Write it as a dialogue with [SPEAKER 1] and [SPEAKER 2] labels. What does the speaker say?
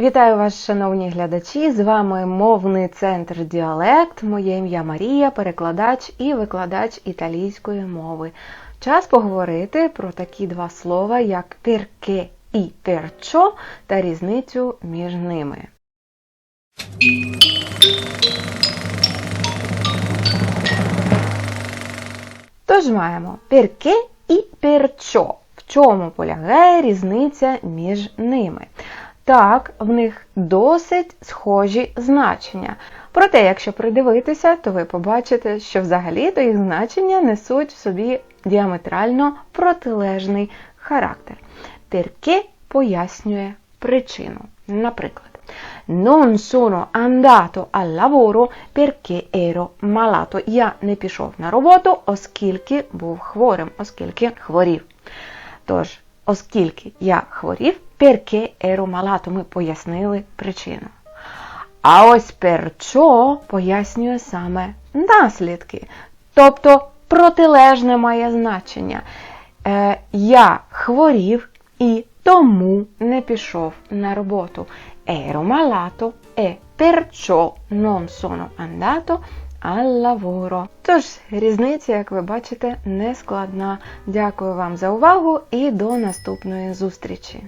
[SPEAKER 1] Вітаю вас, шановні глядачі! З вами мовний центр Діалект. Моє ім'я Марія, перекладач і викладач італійської мови. Час поговорити про такі два слова, як perché і perciò та різницю між ними. Тож маємо perché і perciò. В чому полягає різниця між ними? Так, в них досить схожі значення. Проте, якщо придивитися, то ви побачите, що взагалі-то їх значення несуть в собі діаметрально протилежний характер. Perché пояснює причину. Наприклад, Non sono andato al lavoro perché ero malato. Я не пішов на роботу, оскільки був хворим, оскільки хворів. Тож, оскільки я хворів, perché ero malato, ми пояснили причину. А ось perciò пояснює саме наслідки. Тобто протилежне має значення. Е, я хворів і тому не пішов на роботу. Ero malato e perciò non sono andato al lavoro. Тож, різниця, як ви бачите, не складна. Дякую вам за увагу і до наступної зустрічі!